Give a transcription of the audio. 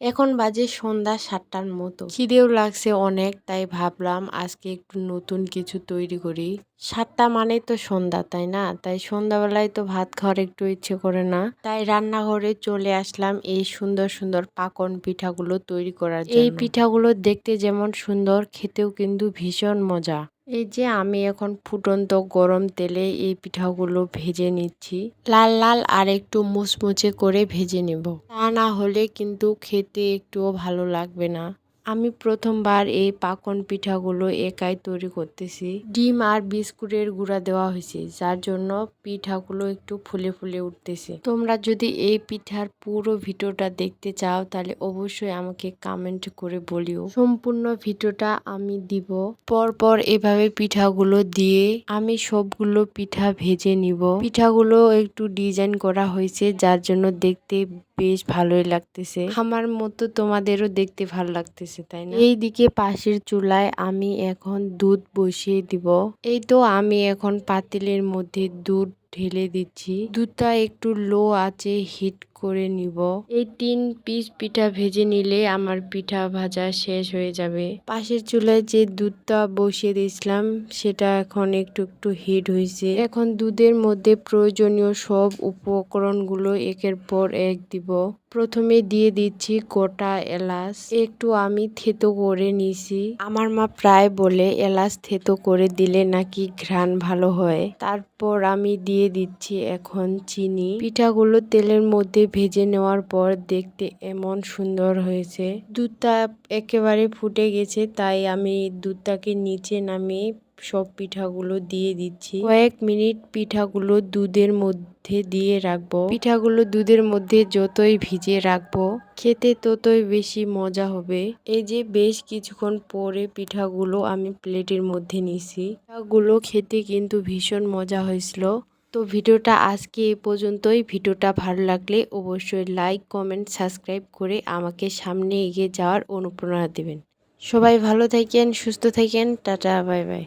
এখন বাজে সন্ধ্যা সাতটার মতো। খিদেও লাগছে অনেক তাই ভাবলাম আজকে একটু নতুন কিছু তৈরি করি। সাতটা মানে তো সন্ধ্যা তাই না? তাই সন্ধ্যাবেলায় তো ভাত খাওয়ার একটু ইচ্ছে করে না। তাই রান্নাঘরে চলে আসলাম এই সুন্দর সুন্দর পাকন পিঠাগুলো তৈরি করার জন্য। এই পিঠাগুলো দেখতে যেমন সুন্দর খেতেও কিন্তু ভীষণ মজা। এই যে আমি এখন ফুটন্ত গরম তেলে এই পিঠাগুলো ভেজে নিচ্ছি। লাল লাল আর একটু মুচমুচে করে ভেজে নেব। তা না হলে কিন্তু খেতে একটুও ভালো লাগবে না। আমি প্রথমবার এই পাকন পিঠাগুলো একাই তৈরি করতেছি। ডিম আর বিস্কুটের গুঁড়া দেওয়া হয়েছে, যার জন্য পিঠাগুলো একটু ফুলে ফুলে উঠতেছে। তোমরা যদি এই পিঠার পুরো ভিডিওটা দেখতে চাও, তাহলে অবশ্যই আমাকে কমেন্ট করে বলিও। সম্পূর্ণ ভিডিওটা আমি দিব। পরপর এভাবে পিঠাগুলো দিয়ে আমি সবগুলো পিঠা ভেজে নিব। পিঠাগুলো একটু ডিজাইন করা হয়েছে, যার জন্য দেখতে বেশ ভালোই লাগতেছে। আমার মতো তোমাদেরও দেখতে ভালো লাগতেছে। তাই না? এইদিকে পাশের চুলায় আমি এখন দুধ বসিয়ে দিব। এই তো আমি এখন পাতিলের মধ্যে দুধ ঢেলে দিচ্ছি। দুধটা একটু লো আছে, হিট করে নিব। এই তিন পিস পিঠা ভেজে নিলে আমার পিঠা ভাজা শেষ হয়ে যাবে। পাশের চুলায় যে দুধটা বসিয়ে দিয়েছিলাম সেটা এখন একটু একটু হিট হয়েছে। এখন দুধের মধ্যে প্রয়োজনীয় সব উপকরণগুলো একের পর এক দিব। প্রথমে দিয়ে দিচ্ছি গোটা এলাচ। একটু আমি থেতো করে নিছি আমার মা প্রায় বলে এলাচ থেতো করে দিলে নাকি ঘ্রাণ ভালো হয়? তারপর আমি দিয়ে দিচ্ছি এখন চিনি। পিঠাগুলো তেলের মধ্যে ভেজে নেওয়ার পর দেখতে এমন সুন্দর হয়েছে। দুধটা একেবারে ফুটে গেছে, তাই আমি দুধটাকে নিচে নামিয়ে সব পিঠাগুলো দিয়ে দিচ্ছি। কয়েক মিনিট পিঠাগুলো দুধের মধ্যে দিয়ে রাখব। পিঠাগুলো দুধের মধ্যে যতই ভিজে রাখব, খেতে ততই বেশি মজা হবে। এই যে বেশ কিছুক্ষণ পরে পিঠাগুলো আমি প্লেটের মধ্যে নিছি। পিঠাগুলো খেতে কিন্তু ভীষণ মজা হয়েছিল। তো ভিডিওটা আজকে এ পর্যন্তই। ভিডিওটা ভালো লাগলে অবশ্যই লাইক কমেন্ট সাবস্ক্রাইব করে আমাকে সামনে এগিয়ে যাওয়ার অনুপ্রেরণা দেবেন। সবাই ভালো থাকেন, সুস্থ থাকেন। Tata bye bye